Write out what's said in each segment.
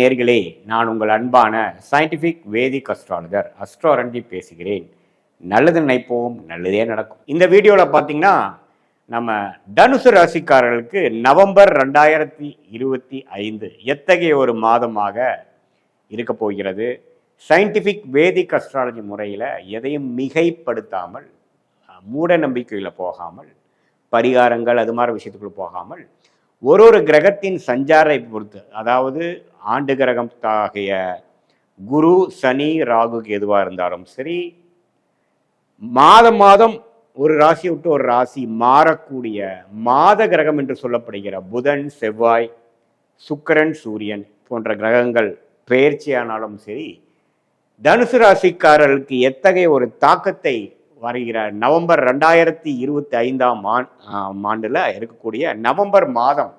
நேர்களே நான் உங்கள் அன்பான சயின்டிஃபிக் வேதிக் அஸ்ட்ராலஜர் அஸ்ட்ரோரஞ்சி பேசுகிறேன். நல்லது நினைப்போம் நல்லதே நடக்கும். இந்த வீடியோவில் பார்த்தீங்கன்னா நம்ம தனுசு ராசிக்காரர்களுக்கு நவம்பர் ரெண்டாயிரத்தி இருபத்தி ஐந்து எத்தகைய ஒரு மாதமாக இருக்க போகிறது? சயின்டிஃபிக் வேதிக் அஸ்ட்ராலஜி முறையில் எதையும் மிகைப்படுத்தாமல் மூட நம்பிக்கையில் போகாமல் பரிகாரங்கள் அது மாதிரி விஷயத்துக்குள்ள போகாமல் ஒரு ஒரு கிரகத்தின் சஞ்சாரை பொறுத்து அதாவது ஆண்டு கிரகம் ஆகிய குரு சனி ராகு எதுவாக இருந்தாலும் சரி மாதம் மாதம் ஒரு ராசி விட்டு ஒரு ராசி மாறக்கூடிய மாத கிரகம் என்று சொல்லப்படுகிற புதன் செவ்வாய் சுக்கரன் சூரியன் போன்ற கிரகங்கள் பெயர்ச்சியானாலும் சரி தனுசு ராசிக்காரர்களுக்கு எத்தகைய ஒரு தாக்கத்தை வருகிற நவம்பர் ரெண்டாயிரத்தி இருபத்தி ஐந்தாம் ஆண் ஆண்டில் இருக்கக்கூடிய நவம்பர் மாதம்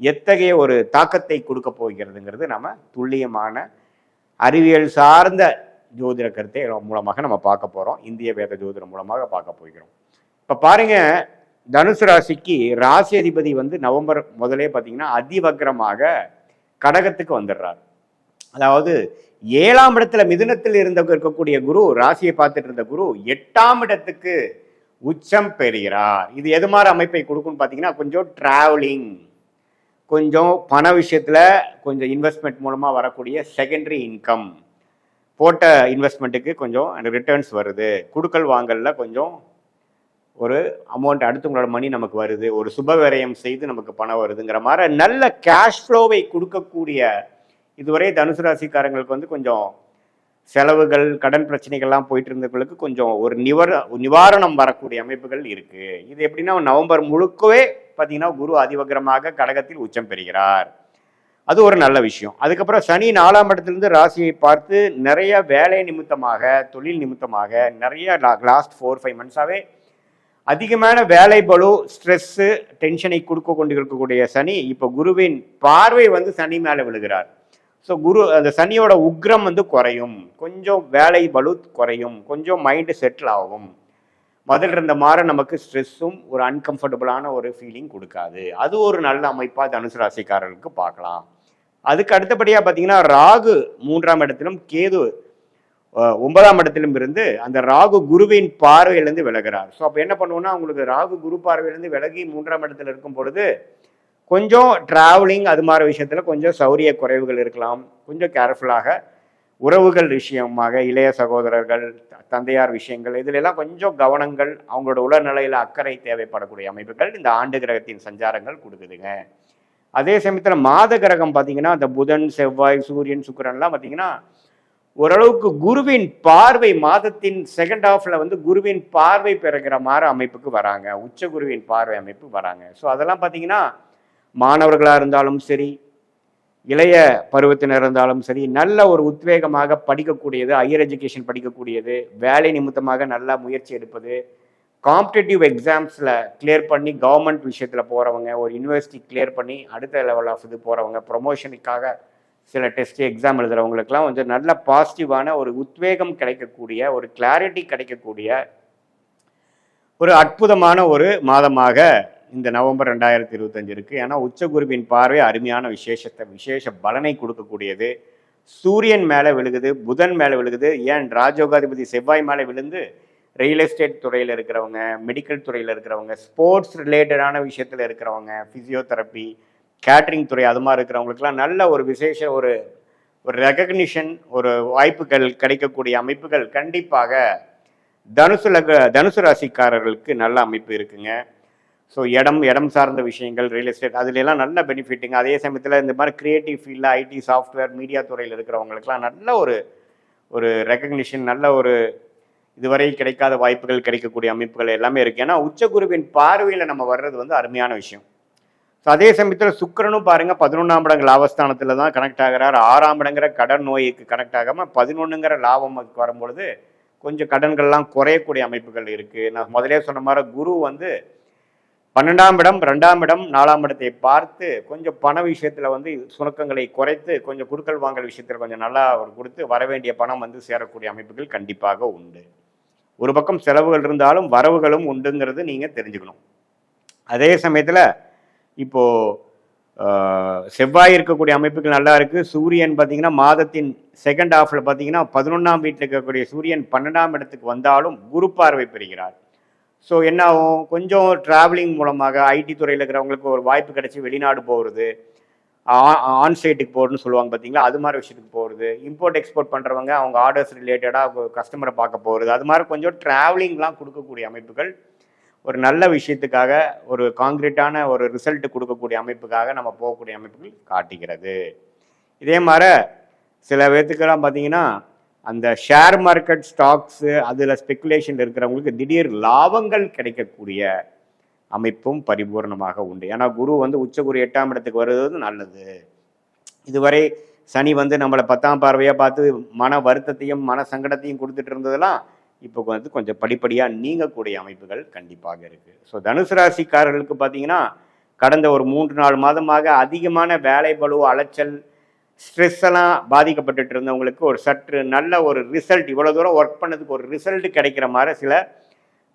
எத்தகைய ஒரு தாக்கத்தை கொடுக்க போகிறதுங்கிறது நம்ம துல்லியமான அறிவியல் சார்ந்த ஜோதிட கருத்தை மூலமாக நம்ம பார்க்க போகிறோம் இந்திய வேத ஜோதிடம் மூலமாக பார்க்க போகிறோம். இப்போ பாருங்க தனுசு ராசிக்கு ராசி அதிபதி வந்து நவம்பர் முதலே பார்த்தீங்கன்னா அதிவக்ரமாக கடகத்துக்கு வந்துடுறார். அதாவது ஏழாம் இடத்துல மிதுனத்தில் இருந்த இருக்கக்கூடிய குரு ராசியை பார்த்துட்டு இருந்த குரு எட்டாம் இடத்துக்கு உச்சம் பெறுகிறார். இது எது மாதிரி அமைப்பை கொடுக்கும்னு பார்த்தீங்கன்னா கொஞ்சம் டிராவலிங் கொஞ்சம் பண விஷயத்தில் கொஞ்சம் இன்வெஸ்ட்மெண்ட் மூலமாக வரக்கூடிய செகண்டரி இன்கம் போட்ட இன்வெஸ்ட்மெண்ட்டுக்கு கொஞ்சம் ரிட்டர்ன்ஸ் வருது. குடுக்கல் வாங்கலில் கொஞ்சம் ஒரு அமௌண்ட் அடுத்தவங்களோட மணி நமக்கு வருது. ஒரு சுபவிரயம் செய்து நமக்கு பணம் வருதுங்கிற மாதிரி நல்ல கேஷ் ஃப்ளோவை கொடுக்கக்கூடிய இதுவரை தனுசு ராசிக்காரங்களுக்கு வந்து கொஞ்சம் செலவுகள் கடன் பிரச்சனைகள்லாம் போயிட்டு இருந்தவங்களுக்கு கொஞ்சம் ஒரு நிவர நிவாரணம் வரக்கூடிய அமைப்புகள் இருக்குது இது எப்படின்னா நவம்பர் முழுக்கவே பார்த்தீங்கன்னா குரு அதிவக்ரமாக கடகத்தில் உச்சம் பெறுகிறார். அது ஒரு நல்ல விஷயம். அதுக்கப்புறம் சனி நாலாம் இடத்துலேருந்து ராசியை பார்த்து நிறைய வேலை நிமித்தமாக தொழில் நிமித்தமாக நிறைய லாஸ்ட் ஃபோர் ஃபைவ் மந்த்ஸாகவே அதிகமான வேலை பலு ஸ்ட்ரெஸ்ஸு டென்ஷனை கொடுக்க கொண்டு இருக்கக்கூடிய சனி இப்போ குருவின் பார்வை வந்து சனி மேலே விழுகிறார். ஸோ குரு அந்த சனியோட உக்ரம் வந்து குறையும். கொஞ்சம் வேலை பலு குறையும். கொஞ்சம் மைண்டு செட்டில் ஆகும். முதல்ல இருந்த மாதிரி நமக்கு ஸ்ட்ரெஸ்ஸும் ஒரு அன்கம்ஃபர்டபுளான ஒரு ஃபீலிங் கொடுக்காது. அது ஒரு நல்ல அமைப்பாக தனுசு ராசிக்காரர்களுக்கு பார்க்கலாம். அதுக்கு அடுத்தபடியாக பார்த்தீங்கன்னா ராகு மூன்றாம் இடத்திலும் கேது ஒன்பதாம் இடத்திலும் இருந்து அந்த ராகு குருவின் பார்வையிலேருந்து விலகிறார். ஸோ அப்போ என்ன பண்ணுவோம்னா உங்களுக்கு ராகு குரு பார்வையிலேருந்து விலகி மூன்றாம் இடத்துல இருக்கும் பொழுது கொஞ்சம் ட்ராவலிங் அது மாதிரி விஷயத்தில் கொஞ்சம் சௌரிய குறைவுகள் இருக்கலாம். கொஞ்சம் கேர்ஃபுல்லாக உறவுகள் விஷயமாக இளைய சகோதரர்கள் த- தந்தையார் விஷயங்கள் இதிலெல்லாம் கொஞ்சம் கவனங்கள் அவங்களோட உடல்நிலையில் அக்கறை தேவைப்படக்கூடிய அமைப்புகள் இந்த ஆண்டு கிரகத்தின் சஞ்சாரங்கள் கொடுக்குதுங்க. அதே சமயத்தில் மாத கிரகம் பார்த்தீங்கன்னா அந்த புதன் செவ்வாய் சூரியன் சுக்கரன்லாம் பார்த்தீங்கன்னா ஓரளவுக்கு குருவின் பார்வை மாதத்தின் செகண்ட் ஹாஃப்ல வந்து குருவின் பார்வை பெறுகிற மாதிரி அமைப்புக்கு வராங்க. உச்ச குருவின் பார்வை அமைப்பு வராங்க. ஸோ அதெல்லாம் பார்த்தீங்கன்னா மாணவர்களாக இருந்தாலும் சரி இளைய பருவத்தினர் இருந்தாலும் சரி நல்ல ஒரு உத்வேகமாக படிக்கக்கூடியது ஹையர் எஜுகேஷன் படிக்கக்கூடியது வேலை நிமித்தமாக நல்லா முயற்சி எடுப்பது காம்படிட்டிவ் எக்ஸாம்ஸில் கிளியர் பண்ணி கவர்மெண்ட் விஷயத்தில் போகிறவங்க ஒரு யூனிவர்சிட்டி கிளியர் பண்ணி அடுத்த லெவல் ஆஃப் இது போகிறவங்க ப்ரொமோஷனுக்காக சில டெஸ்ட் எக்ஸாம் எழுதுகிறவங்களுக்குலாம் கொஞ்சம் நல்ல பாசிட்டிவான ஒரு உத்வேகம் கிடைக்கக்கூடிய ஒரு கிளாரிட்டி கிடைக்கக்கூடிய ஒரு அற்புதமான ஒரு மாதமாக இந்த நவம்பர் ரெண்டாயிரத்தி இருபத்தஞ்சு இருக்குது ஏன்னா உச்சகுருவின் பார்வை அருமையான விசேஷத்தை விசேஷ பலனை கொடுக்கக்கூடியது. சூரியன் மேலே விழுகுது புதன் மேலே விழுகுது. ஏன்? ராஜோகாதிபதி செவ்வாய் மேலே விழுந்து ரியல் எஸ்டேட் துறையில் இருக்கிறவங்க மெடிக்கல் துறையில் இருக்கிறவங்க ஸ்போர்ட்ஸ் ரிலேட்டடான விஷயத்தில் இருக்கிறவங்க ஃபிசியோதெரப்பி கேட்ரிங் துறை அது மாதிரி இருக்கிறவங்களுக்குலாம் நல்ல ஒரு விசேஷ ஒரு ஒரு ரெக்கக்னிஷன் ஒரு வாய்ப்புகள் கிடைக்கக்கூடிய அமைப்புகள் கண்டிப்பாக தனுசு லக தனுசு ராசிக்காரர்களுக்கு நல்ல அமைப்பு இருக்குங்க. ஸோ இடம் இடம் சார்ந்த விஷயங்கள் ரியல் எஸ்டேட் அதுலலாம் நல்ல பெனிஃபிட்டுங்க அதே சமயத்தில் இந்த மாதிரி க்ரியேட்டிவ் ஃபீல்டில் ஐடி சாஃப்ட்வேர் மீடியா துறையில் இருக்கிறவங்களுக்குலாம் நல்ல ஒரு ஒரு ரெக்கக்னிஷன் நல்ல ஒரு இதுவரை கிடைக்காத வாய்ப்புகள் கிடைக்கக்கூடிய அமைப்புகள் எல்லாமே இருக்குது ஏன்னா உச்சகுருவின் பார்வையில் நம்ம வர்றது வந்து அருமையான விஷயம். ஸோ அதே சமயத்தில் சுக்கிரனும் பாருங்கள் பதினொன்றாம் இடங்கள் லாபஸ்தானத்தில் தான் கனெக்ட் ஆகிறார். ஆறாம் இடங்கிற கடன் நோய்க்கு கனெக்ட் ஆகாமல் பதினொன்றுங்கிற லாபம் வரும்பொழுது கொஞ்சம் கடன்கள்லாம் குறையக்கூடிய அமைப்புகள் இருக்குது நான் முதலே சொன்ன மாதிரி குரு வந்து பன்னெண்டாம் இடம் ரெண்டாம் இடம் நாலாம் இடத்தை பார்த்து கொஞ்சம் பண விஷயத்தில் வந்து சுணக்கங்களை குறைத்து கொஞ்சம் குடுக்கல் வாங்கல் விஷயத்தில் கொஞ்சம் நல்லா அவர் கொடுத்து வர வேண்டிய பணம் வந்து சேரக்கூடிய அமைப்புகள் கண்டிப்பாக உண்டு. ஒரு பக்கம் செலவுகள் இருந்தாலும் வரவுகளும் உண்டுங்கிறது நீங்கள் தெரிஞ்சுக்கணும். அதே சமயத்தில் இப்போது செவ்வாய் இருக்கக்கூடிய அமைப்புகள் நல்லா இருக்குது சூரியன் பார்த்திங்கன்னா மாதத்தின் செகண்ட் ஹாஃபில் பார்த்தீங்கன்னா பதினொன்றாம் வீட்டில் இருக்கக்கூடிய சூரியன் பன்னெண்டாம் இடத்துக்கு வந்தாலும் குரு பார்வை பெறுகிறார். ஸோ என்ன ஆகும் கொஞ்சம் ட்ராவலிங் மூலமாக ஐடி துறையில் இருக்கிறவங்களுக்கு ஒரு வாய்ப்பு கிடைச்சி வெளிநாடு போகிறது ஆன்சைட்டுக்கு போகிறதுன்னு சொல்லுவாங்க பார்த்தீங்களா அது மாதிரி விஷயத்துக்கு போகிறது இம்போர்ட் எக்ஸ்போர்ட் பண்ணுறவங்க அவங்க ஆர்டர்ஸ் ரிலேட்டடாக கஸ்டமரை பார்க்க போகிறது அது மாதிரி கொஞ்சம் ட்ராவலிங்லாம் கொடுக்கக்கூடிய அமைப்புகள் ஒரு நல்ல விஷயத்துக்காக ஒரு காங்கிரீட்டான ஒரு ரிசல்ட் கொடுக்கக்கூடிய அமைப்புக்காக நம்ம போகக்கூடிய அமைப்புகள் காட்டுகிறது. இதே மாதிரி சில பேர்த்துக்கெல்லாம் பார்த்தீங்கன்னா அந்த ஷேர் மார்க்கெட் ஸ்டாக்ஸு அதில் ஸ்பெக்குலேஷன் இருக்கிறவங்களுக்கு திடீர் லாபங்கள் கிடைக்கக்கூடிய அமைப்பும் பரிபூர்ணமாக உண்டு. ஏன்னா குரு வந்து உச்சகுரு எட்டாம் இடத்துக்கு வருவது நல்லது. இதுவரை சனி வந்து நம்மளை பத்தாம் பார்வையாக பார்த்து மன வருத்தத்தையும் மன சங்கடத்தையும் கொடுத்துட்டு இருந்ததெல்லாம் இப்போ வந்து கொஞ்சம் படிப்படியாக நீங்கக்கூடிய அமைப்புகள் கண்டிப்பாக இருக்குது ஸோ தனுசு ராசிக்காரர்களுக்கு பார்த்தீங்கன்னா கடந்த ஒரு மூன்று நாலு மாதமாக அதிகமான வேலை பளு அலைச்சல் ஸ்ட்ரெஸ் எல்லாம் பாதிக்கப்பட்டுட்டு இருந்தவங்களுக்கு ஒரு சற்று நல்ல ஒரு ரிசல்ட் இவ்வளோ தூரம் ஒர்க் பண்ணதுக்கு ஒரு ரிசல்ட் கிடைக்கிற மாதிரி சில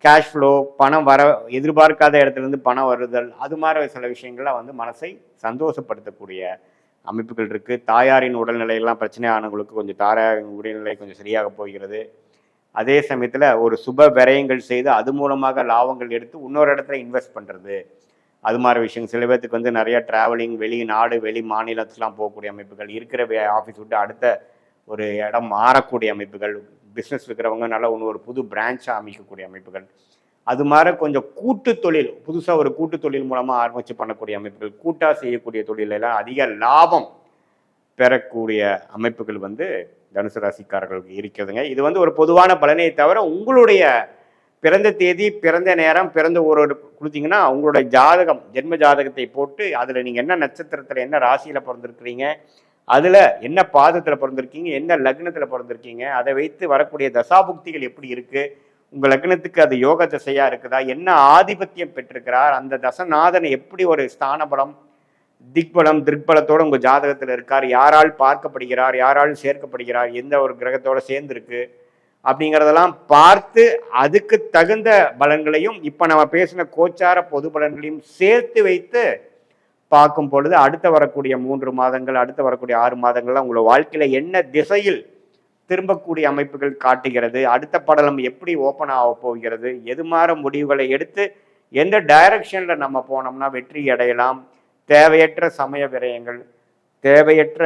கேஷ் ஃப்ளோ பணம் வர எதிர்பார்க்காத இடத்துலேருந்து பணம் வருதல் அது மாதிரி சில விஷயங்கள்லாம் வந்து மனசை சந்தோஷப்படுத்தக்கூடிய அமைப்புகள் இருக்குது தாயாரின் உடல்நிலையெல்லாம் பிரச்சனை ஆனவங்களுக்கு கொஞ்சம் தாயாரின் உடல்நிலை கொஞ்சம் சரியாக போகிறது. அதே சமயத்தில் ஒரு சுப விரயங்கள் செய்து அது மூலமாக லாபங்கள் எடுத்து இன்னொரு இடத்துல இன்வெஸ்ட் பண்ணுறது அது மாதிரி விஷயம் சில பேர்த்துக்கு வந்து நிறைய டிராவலிங் வெளி நாடு வெளி மாநிலத்துலாம் போகக்கூடிய அமைப்புகள் இருக்கிற ஆஃபீஸ் விட்டு அடுத்த ஒரு இடம் மாறக்கூடிய அமைப்புகள் பிஸ்னஸ் இருக்கிறவங்க நல்லா ஒன்று ஒரு புது பிரான்ச்சாக அமைக்கக்கூடிய அமைப்புகள். அது மாதிரி கொஞ்சம் கூட்டு தொழில் புதுசாக ஒரு கூட்டு தொழில் மூலமாக ஆரம்பித்து பண்ணக்கூடிய அமைப்புகள் கூட்டாக செய்யக்கூடிய தொழிலெல்லாம் அதிக லாபம் பெறக்கூடிய அமைப்புகள் வந்து தனுசு ராசிக்காரர்களுக்கு இருக்கிறதுங்க. இது வந்து ஒரு பொதுவான பலனை தவிர உங்களுடைய பிறந்த தேதி பிறந்த நேரம் பிறந்த ஊரோடு கொடுத்தீங்கன்னா உங்களுடைய ஜாதகம் ஜென்ம ஜாதகத்தை போட்டு அதில் நீங்கள் என்ன நட்சத்திரத்தில் என்ன ராசியில் பிறந்திருக்கிறீங்க அதில் என்ன பாதத்தில் பிறந்திருக்கீங்க என்ன லக்னத்தில் பிறந்திருக்கீங்க அதை வைத்து வரக்கூடிய தசாபுக்திகள் எப்படி இருக்குது உங்கள் லக்னத்துக்கு அது யோக திசையாக இருக்குதா என்ன ஆதிபத்தியம் பெற்றிருக்கிறார் அந்த தசநாதன் எப்படி ஒரு ஸ்தானபலம் திக்பலம் திருப்பலத்தோடு உங்கள் ஜாதகத்தில் இருக்கார் யாரால் பார்க்கப்படுகிறார் யாரால் சேர்க்கப்படுகிறார் எந்த ஒரு கிரகத்தோட சேர்ந்துருக்கு அப்படிங்கிறதெல்லாம் பார்த்து அதுக்கு தகுந்த பலன்களையும் இப்போ நம்ம பேசின கோச்சார பொது பலன்களையும் சேர்த்து வைத்து பார்க்கும் பொழுது அடுத்த வரக்கூடிய மூன்று மாதங்கள் அடுத்து வரக்கூடிய ஆறு மாதங்கள்லாம் உங்களோட வாழ்க்கையில் என்ன திசையில் திரும்பக்கூடிய அமைப்புகள் காட்டுகிறது அடுத்த படலம் எப்படி ஓப்பன் ஆக போகிறது எது மாற முடிவுகளை எடுத்து எந்த டைரக்ஷனில் நம்ம போனோம்னா வெற்றி அடையலாம் தேவையற்ற சமய விரயங்கள் தேவையற்ற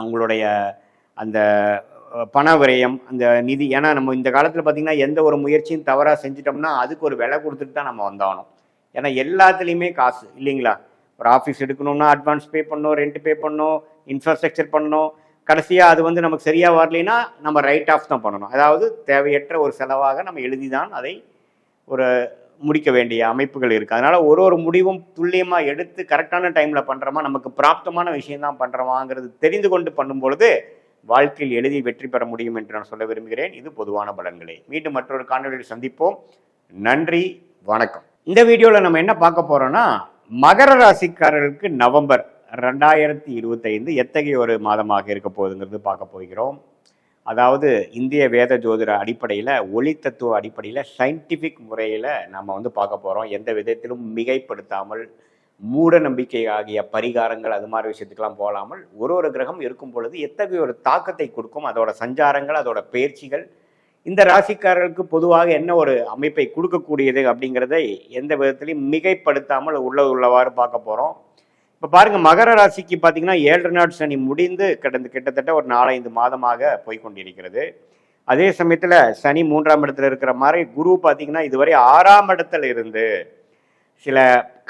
உங்களுடைய அந்த பண விரயம் அந்த நிதி. ஏன்னா நம்ம இந்த காலத்தில் பார்த்தீங்கன்னா எந்த ஒரு முயற்சியும் தவறாக செஞ்சிட்டோம்னா அதுக்கு ஒரு விலை கொடுத்துட்டு தான் நம்ம வந்தாகணும். ஏன்னா எல்லாத்துலேயுமே காசு இல்லைங்களா? ஒரு ஆஃபீஸ் எடுக்கணும்னா அட்வான்ஸ் பே பண்ணணும் ரெண்ட் பே பண்ணணும் இன்ஃப்ராஸ்ட்ரக்சர் பண்ணோம் கடைசியாக அது வந்து நமக்கு சரியாக வரலைன்னா நம்ம ரைட் ஆஃப் தான் பண்ணணும். அதாவது தேவையற்ற ஒரு செலவாக நம்ம எழுதி தான் அதை ஒரு முடிக்க வேண்டிய அமைப்புகள் இருக்குது அதனால் ஒரு ஒரு முடிவும் துல்லியமாக எடுத்து கரெக்டான டைமில் பண்ணுறோமா நமக்கு பிராப்தமான விஷயம் தான் பண்ணுறோமாங்கிறது தெரிந்து கொண்டு பண்ணும் பொழுது வாழ்க்கையில் எளிதில் வெற்றி பெற முடியும் என்று நான் சொல்ல விரும்புகிறேன். இது பொதுவான பலன்களே. மீண்டும் மற்றொரு காணொலியில் சந்திப்போம். நன்றி வணக்கம். இந்த வீடியோவில் நம்ம என்ன பார்க்க போகிறோம்னா மகர ராசிக்காரர்களுக்கு நவம்பர் ரெண்டாயிரத்தி இருபத்தைந்து எத்தகைய ஒரு மாதமாக இருக்க போகுதுங்கிறது பார்க்க போகிறோம். அதாவது இந்திய வேத ஜோதிட அடிப்படையில் ஒளி தத்துவ அடிப்படையில் சயின்டிஃபிக் முறையில் நம்ம வந்து பார்க்க போகிறோம் எந்த விதத்திலும் மிகைப்படுத்தாமல் மூட நம்பிக்கை ஆகிய பரிகாரங்கள் அது மாதிரி விஷயத்துக்கெல்லாம் போகாமல் ஒரு ஒரு கிரகம் இருக்கும் பொழுது எத்தகைய ஒரு தாக்கத்தை கொடுக்கும்? அதோட சஞ்சாரங்கள் அதோட பயிற்சிகள் இந்த ராசிக்காரர்களுக்கு பொதுவாக என்ன ஒரு அமைப்பை கொடுக்கக்கூடியது அப்படிங்கிறதை எந்த விதத்திலையும் மிகைப்படுத்தாமல் உள்ளது உள்ளவாறு பார்க்க போகிறோம் இப்போ பாருங்க மகர ராசிக்கு பார்த்தீங்கன்னா ஏழரை நாட் சனி முடிந்து கிடந்து கிட்டத்தட்ட ஒரு நாலஞ்சு மாதமாக போய்கொண்டிருக்கிறது. அதே சமயத்தில் சனி மூன்றாம் இடத்துல இருக்கிற மாதிரி குரு பார்த்தீங்கன்னா இதுவரை ஆறாம் இடத்துல இருந்து சில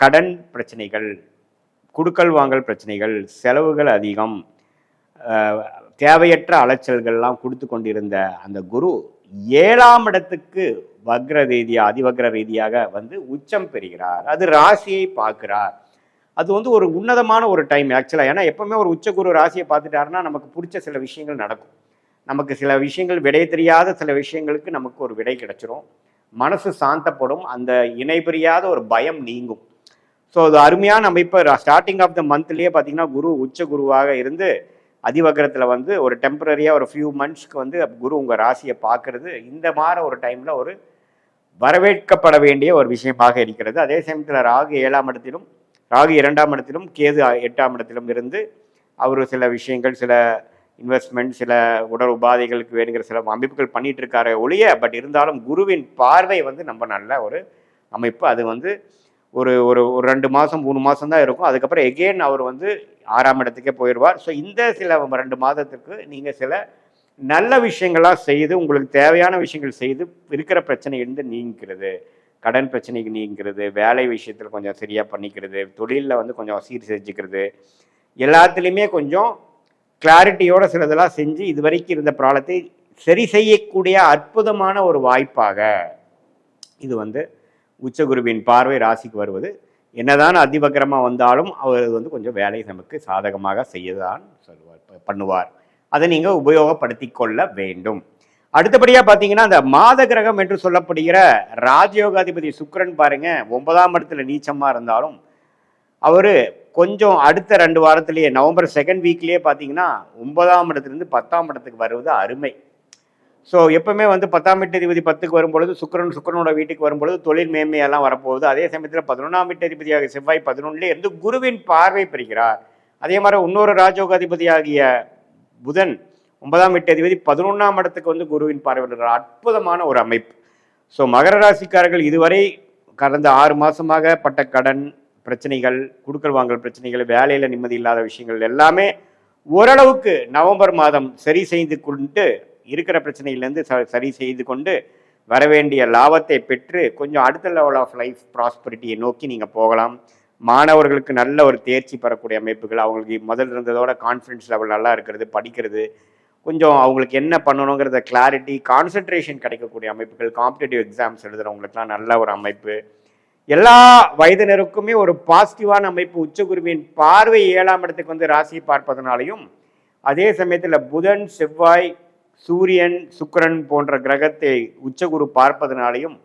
கடன் பிரச்சனைகள் குடுக்கல் வாங்கல் பிரச்சனைகள் செலவுகள் அதிகம் தேவையற்ற அலைச்சல்கள்லாம் கொடுத்து கொண்டிருந்த அந்த குரு ஏழாம் இடத்துக்கு வக்ர ரீதியாக அதிவக்ர ரீதியாக வந்து உச்சம் பெறுகிறார். அது ராசியை பார்க்கிறார். அது வந்து ஒரு உன்னதமான ஒரு டைம் ஆக்சுவலாக ஏன்னா எப்பவுமே ஒரு உச்ச குரு ராசியை பார்த்துட்டாருன்னா நமக்கு பிடிச்ச சில விஷயங்கள் நடக்கும். நமக்கு சில விஷயங்கள் விடை தெரியாத சில விஷயங்களுக்கு நமக்கு ஒரு விடை கிடைச்சிரும். மனசு சாந்தப்படும் அந்த இணைபிரியாத ஒரு பயம் நீங்கும். ஸோ அது அருமையான அமைப்பு. ஸ்டார்டிங் ஆஃப் த மந்த்லேயே பார்த்தீங்கன்னா குரு உச்ச குருவாக இருந்து அதிவக்கரத்தில் வந்து ஒரு டெம்பரரியாக ஒரு ஃபியூ மந்த்ஸ்க்கு வந்து குரு உங்கள் ராசியை பார்க்கறது இந்த மாதிரி ஒரு டைமில் ஒரு வரவேற்கப்பட வேண்டிய ஒரு விஷயமாக இருக்கிறது. அதே சமயத்தில் ராகு ஏழாம் இடத்திலும் ராகு இரண்டாம் இடத்திலும் கேது எட்டாம் இடத்திலும் இருந்து அவர் சில விஷயங்கள் சில இன்வெஸ்ட்மெண்ட் சில உடல் உபாதைகளுக்கு வேணுங்கிற சில அமைப்புகள் பண்ணிட்டு இருக்காரு ஒழிய பட் இருந்தாலும் குருவின் பார்வை வந்து நம்ம நல்ல ஒரு அமைப்பு. அது வந்து ஒரு ஒரு ஒரு ரெண்டு மாதம் மூணு மாதம் தான் இருக்கும். அதுக்கப்புறம் எகெயின் அவர் வந்து ஆறாம் இடத்துக்கே போயிடுவார். ஸோ இந்த சில ரெண்டு மாதத்துக்கு நீங்கள் சில நல்ல விஷயங்களாக செய்து உங்களுக்கு தேவையான விஷயங்கள் செய்து இருக்கிற பிரச்சனையிலிருந்து நீங்கிறது கடன் பிரச்சனைக்கு நீங்கிறது வேலை விஷயத்தில் கொஞ்சம் சரியாக பண்ணிக்கிறது தொழிலில் வந்து கொஞ்சம் சீர் செஞ்சுக்கிறது எல்லாத்துலேயுமே கொஞ்சம் கிளாரிட்டியோட சிலதெல்லாம் செஞ்சு இது வரைக்கும் இருந்த ப்ராப்ளத்தை சரி செய்யக்கூடிய அற்புதமான ஒரு வாய்ப்பாக இது வந்து உச்சகுருவின் பார்வை ராசிக்கு வருவது. என்னதான் அதிபக்கரமாக வந்தாலும் அவர் வந்து கொஞ்சம் வேலை நமக்கு சாதகமாக செய்யதான் சொல்லுவார் பண்ணுவார். அதை நீங்கள் உபயோகப்படுத்தி கொள்ள வேண்டும். அடுத்தபடியாக பார்த்தீங்கன்னா அந்த மாத கிரகம் என்று சொல்லப்படுகிற ராஜயோகாதிபதி சுக்கரன் பாருங்க ஒன்பதாம் இடத்துல நீச்சமாக இருந்தாலும் அவர் கொஞ்சம் அடுத்த ரெண்டு வாரத்திலேயே நவம்பர் செகண்ட் வீக்லேயே பார்த்தீங்கன்னா ஒன்பதாம் இடத்துலேருந்து பத்தாம் இடத்துக்கு வருவது அருமை. ஸோ எப்பவுமே வந்து பத்தாம் அதிபதி பத்துக்கு வரும்பொழுது சுக்கரன் சுக்கிரனோட வீட்டுக்கு வரும்பொழுது தொழில் மேன்மையெல்லாம் வரப்போகுது. அதே சமயத்தில் பதினொன்றாம் அதிபதியாக செவ்வாய் பதினொன்றுலே இருந்து குருவின் பார்வை பெறுகிறார். அதே மாதிரி இன்னொரு ராஜோகாதிபதியாகிய புதன் ஒன்பதாம் எட்டு அதிபதி பதினொன்றாம் இடத்துக்கு வந்து குருவின் பார்வை பெறுகிறார் அற்புதமான ஒரு அமைப்பு. ஸோ மகர ராசிக்காரர்கள் இதுவரை கடந்த ஆறு மாதமாக பட்ட கடன் பிரச்சனைகள் குடுக்கல் வாங்கல் பிரச்சனைகள் வேலையில் நிம்மதி இல்லாத விஷயங்கள் எல்லாமே ஓரளவுக்கு நவம்பர் மாதம் சரி செய்து கொண்டு இருக்கிற பிரச்சனையிலேருந்து ச சரி செய்து கொண்டு வர வேண்டிய லாபத்தை பெற்று கொஞ்சம் அடுத்த லெவல் ஆஃப் லைஃப் ப்ராஸ்பரிட்டியை நோக்கி நீங்கள் போகலாம். மாணவர்களுக்கு நல்ல ஒரு தேர்ச்சி பெறக்கூடிய அமைப்புகள் அவங்களுக்கு முதல் இருந்ததோட கான்ஃபிடன்ஸ் லெவல் நல்லா இருக்கிறது படிக்கிறது. கொஞ்சம் அவங்களுக்கு என்ன பண்ணணுங்கிறத கிளாரிட்டி கான்சென்ட்ரேஷன் கிடைக்கக்கூடிய அமைப்புகள் காம்படிட்டிவ் எக்ஸாம்ஸ் எழுதுறவங்களுக்குலாம் நல்ல ஒரு அமைப்பு. எல்லா வயதினருக்குமே ஒரு பாசிட்டிவான அமைப்பு உச்சகுருவின் பார்வை ஏழாம் இடத்துக்கு வந்து ராசியை பார்ப்பதனாலையும் அதே சமயத்தில் புதன் செவ்வாய் சூரியன் சுக்கரன் போன்ற கிரகத்தை உச்சகுரு பார்ப்பதனாலையும்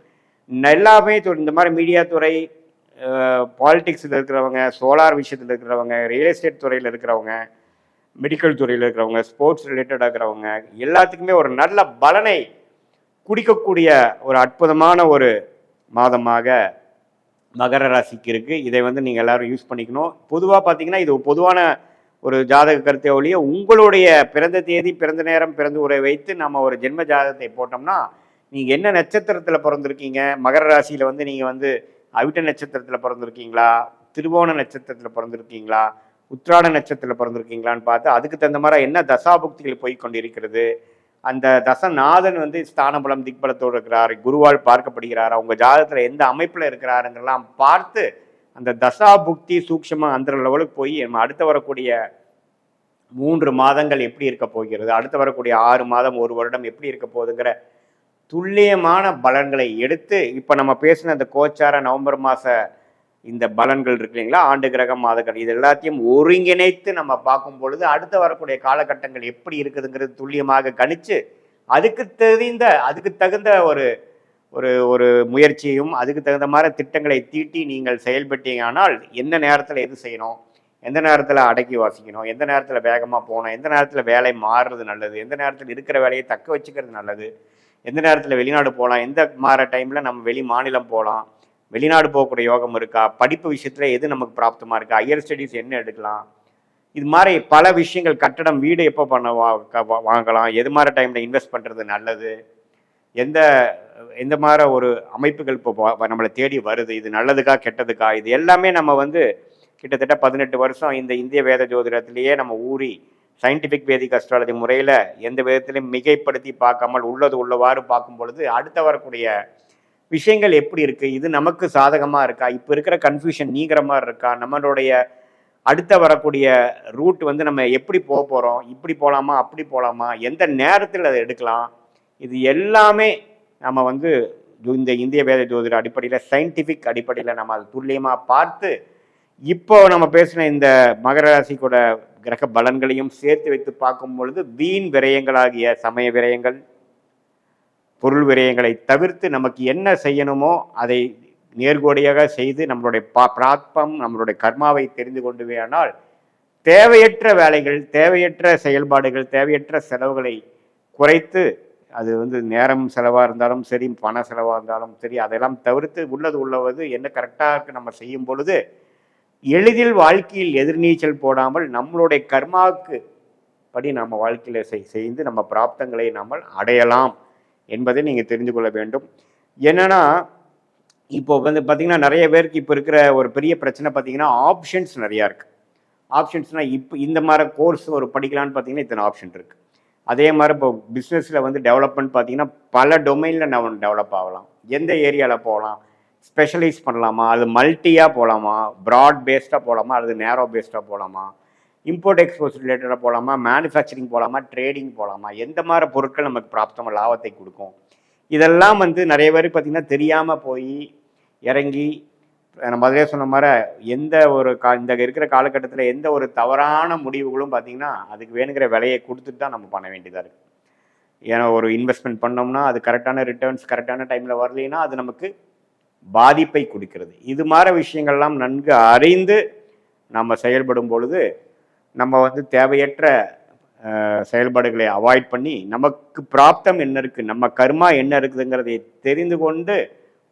எல்லாமே இந்த மாதிரி மீடியா துறை பாலிடிக்ஸில் இருக்கிறவங்க சோலார் விஷயத்தில் இருக்கிறவங்க ரியல் எஸ்டேட் துறையில் இருக்கிறவங்க மெடிக்கல் துறையில் இருக்கிறவங்க ஸ்போர்ட்ஸ் ரிலேட்டடாக இருக்கிறவங்க எல்லாத்துக்குமே ஒரு நல்ல பலனை குடிக்கக்கூடிய ஒரு அற்புதமான ஒரு மாதமாக மகர ராசிக்கு இருக்குது இதை வந்து நீங்கள் எல்லோரும் யூஸ் பண்ணிக்கணும். பொதுவாக பார்த்தீங்கன்னா இது பொதுவான ஒரு ஜாதக கருத்தை ஒழிய உங்களுடைய பிறந்த தேதி பிறந்த நேரம் பிறந்த உரை வைத்து நம்ம ஒரு ஜென்ம ஜாதகத்தை போட்டோம்னா நீங்கள் என்ன நட்சத்திரத்தில் பிறந்திருக்கீங்க? மகர ராசியில் வந்து நீங்கள் வந்து அவிட்ட நட்சத்திரத்தில் பிறந்திருக்கீங்களா? திருவோண நட்சத்திரத்தில் பிறந்திருக்கீங்களா? உத்ராட நட்சத்திரத்தில் பிறந்திருக்கீங்களான்னு பார்த்து அதுக்கு தகுந்த மாதிரி என்ன தசாபுக்திகள் போய் கொண்டிருக்கிறது? அந்த தசநாதன் வந்து ஸ்தானபலம் திக்பலத்தோடு இருக்கிறார் குருவால் பார்க்கப்படுகிறார் அவங்க ஜாதகத்தில் எந்த அமைப்பில் இருக்கிறாருங்கெல்லாம் பார்த்து அந்த தசா புக்தி சூக்ஷமாக அந்த லெவலுக்கு போய் நம்ம அடுத்து வரக்கூடிய மூன்று மாதங்கள் எப்படி இருக்க போகிறது அடுத்து வரக்கூடிய ஆறு மாதம் ஒரு வருடம் எப்படி இருக்க போகுதுங்கிற துல்லியமான பலன்களை எடுத்து இப்போ நம்ம பேசின அந்த கோச்சார நவம்பர் மாத இந்த பலன்கள் இருக்கு இல்லைங்களா? ஆண்டு கிரகம் மாதங்கள் இது எல்லாத்தையும் ஒருங்கிணைத்து நம்ம பார்க்கும் பொழுது அடுத்து வரக்கூடிய காலகட்டங்கள் எப்படி இருக்குதுங்கிறது துல்லியமாக கணிச்சு அதுக்கு தெரிந்த அதுக்கு தகுந்த ஒரு ஒரு ஒரு முயற்சியும் அதுக்கு தகுந்த மாதிரி திட்டங்களை தீட்டி நீங்கள் செயல்பட்டீங்கன்னால் எந்த நேரத்தில் எது செய்யணும்? எந்த நேரத்தில் அடக்கி வாசிக்கணும்? எந்த நேரத்தில் வேகமாக போகணும்? எந்த நேரத்தில் வேலை மாறுறது நல்லது? எந்த நேரத்தில் இருக்கிற வேலையை தக்க வச்சுக்கிறது நல்லது? எந்த நேரத்தில் வெளிநாடு போகலாம்? எந்த மாற டைமில் நம்ம வெளி மாநிலம் போகலாம்? வெளிநாடு போகக்கூடிய யோகம் இருக்கா? படிப்பு விஷயத்தில் எது நமக்கு பிராப்தமாக இருக்கா? ஹையர் ஸ்டடீஸ் என்ன எடுக்கலாம்? இது மாதிரி பல விஷயங்கள் கட்டடம் வீடு எப்போ பண்ண வா- க- வாங்கலாம்? எது மாதிரி டைமில் இன்வெஸ்ட் பண்ணுறது நல்லது? எந்த எந்த மாதிரி ஒரு அமைப்புகள் இப்போ நம்மளை தேடி வருது? இது நல்லதுக்கா கெட்டதுக்கா? இது எல்லாமே நம்ம வந்து கிட்டத்தட்ட பதினெட்டு வருஷம் இந்த இந்திய வேத ஜோதிடத்திலேயே நம்ம ஊறி சயின்டிஃபிக் வேதிக் அஸ்ட்ராலஜி முறையில் எந்த விதத்திலையும் மிகைப்படுத்தி பார்க்காமல் உள்ளது உள்ளவாறு பார்க்கும் பொழுது அடுத்த வரக்கூடிய விஷயங்கள் எப்படி இருக்கு? இது நமக்கு சாதகமாக இருக்கா? இப்போ இருக்கிற கன்ஃபியூஷன் நீங்கிற மாதிரி இருக்கா? நம்மளுடைய அடுத்த வரக்கூடிய ரூட் வந்து நம்ம எப்படி போக போகிறோம் இப்படி போகலாமா அப்படி போகலாமா எந்த நேரத்தில் அதை எடுக்கலாம்? இது எல்லாமே நம்ம வந்து இந்த இந்திய வேத ஜோதிட அடிப்படையில் சயின்டிஃபிக் அடிப்படையில் நம்ம அதை துல்லியமாக பார்த்து இப்போ நம்ம பேசின இந்த மகர ராசிக்கூட கிரக பலன்களையும் சேர்த்து வைத்து பார்க்கும் பொழுது வீண் விரயங்களாகிய சமய விரயங்கள் பொருள் விரயங்களை தவிர்த்து நமக்கு என்ன செய்யணுமோ அதை நேர்கோடியாக செய்து நம்மளுடைய பா பிராத்பம் நம்மளுடைய கர்மாவை தெரிந்து கொண்டு வேணால் தேவையற்ற வேலைகள் தேவையற்ற செயல்பாடுகள் தேவையற்ற செலவுகளை குறைத்து அது வந்து நேரம் செலவாக இருந்தாலும் சரி பண செலவாக இருந்தாலும் சரி அதெல்லாம் தவிர்த்து உள்ளது உள்ளவது என்ன கரெக்டாக இருக்கு நம்ம செய்யும் பொழுது எளிதில் வாழ்க்கையில் எதிர்நீச்சல் போடாமல் நம்மளுடைய கர்மாவுக்கு படி நம்ம வாழ்க்கையில் செய் செய்து நம்ம பிராப்தங்களை நம்ம அடையலாம். என்பதை நீங்கள் தெரிந்து கொள்ள வேண்டும். என்னன்னா இப்போ வந்து பார்த்தீங்கன்னா நிறைய பேருக்கு இப்போ இருக்கிற ஒரு பெரிய பிரச்சனை பார்த்தீங்கன்னா ஆப்ஷன்ஸ் நிறையா இருக்குது ஆப்ஷன்ஸ்னால் இப்போ இந்த மாதிரி கோர்ஸ் ஒரு படிக்கலான்னு பார்த்தீங்கன்னா இத்தனை ஆப்ஷன் இருக்குது அதே மாதிரி இப்போ பிஸ்னஸில் வந்து டெவலப்மெண்ட் பார்த்தீங்கன்னா பல டொமைனில் நம்ம டெவலப் ஆகலாம். எந்த ஏரியாவில் போகலாம்? ஸ்பெஷலைஸ் பண்ணலாமா? அது மல்டியாக போகலாமா ப்ராட் பேஸ்டாக போகலாமா அல்லது நேரோ பேஸ்டாக போகலாமா இம்போர்ட் எக்ஸ்போர்ட் ரிலேட்டடாக போகலாமா மேனுஃபேக்சரிங் போகலாமா ட்ரேடிங் போகலாமா எந்த மாதிரி பொருட்கள் நமக்கு பிராப்தமாக லாபத்தை கொடுக்கும். இதெல்லாம் வந்து நிறைய பேர் பார்த்திங்கன்னா தெரியாமல் போய் இறங்கி நம்ம அதிலே சொன்ன மாதிரி எந்த ஒரு கா இந்த இருக்கிற காலகட்டத்தில் எந்த ஒரு தவறான முடிவுகளும் பார்த்திங்கன்னா அதுக்கு வேணுங்கிற விலையை கொடுத்துட்டு தான் நம்ம பண்ண வேண்டியதாக இருக்குது ஏன்னா ஒரு இன்வெஸ்ட்மெண்ட் பண்ணோம்னா அது கரெக்டான ரிட்டர்ன்ஸ் கரெக்டான டைமில் வரலைன்னா அது நமக்கு பாதிப்பை கொடுக்கிறது. இது மாதிரி விஷயங்கள்லாம் நன்கு அறிந்து நம்ம செயல்படும் பொழுது நம்ம வந்து தேவையற்ற செயல்பாடுகளை அவாய்ட் பண்ணி நமக்கு பிராப்தம் என்ன இருக்குது நம்ம கர்மா என்ன இருக்குதுங்கிறதை தெரிந்து கொண்டு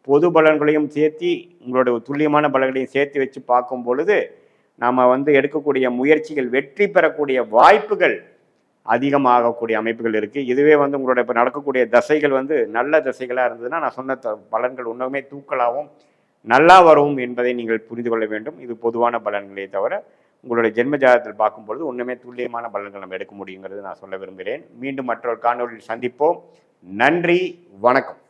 பொது பலன்களையும் சேர்த்து உங்களுடைய துல்லியமான பலன்களையும் சேர்த்து வச்சு பார்க்கும் பொழுது நாம் வந்து எடுக்கக்கூடிய முயற்சிகள் வெற்றி பெறக்கூடிய வாய்ப்புகள் அதிகமாகக்கூடிய அமைப்புகள் இருக்குது இதுவே வந்து உங்களோட இப்போ நடக்கக்கூடிய தசைகள் வந்து நல்ல தசைகளாக இருந்ததுன்னா நான் சொன்ன பலன்கள் இன்னுமே தூக்கலாகவும் நல்லா வரும் என்பதை நீங்கள் புரிந்து கொள்ள வேண்டும். இது பொதுவான பலன்களே தவிர உங்களுடைய ஜென்ம ஜாதகத்தில் பார்க்கும்பொழுது ஒன்றுமே துல்லியமான பலன்கள் நம்ம எடுக்க முடியுங்கிறது நான் சொல்ல விரும்புகிறேன். மீண்டும் மற்றொரு காணொலியில் சந்திப்போம். நன்றி வணக்கம்.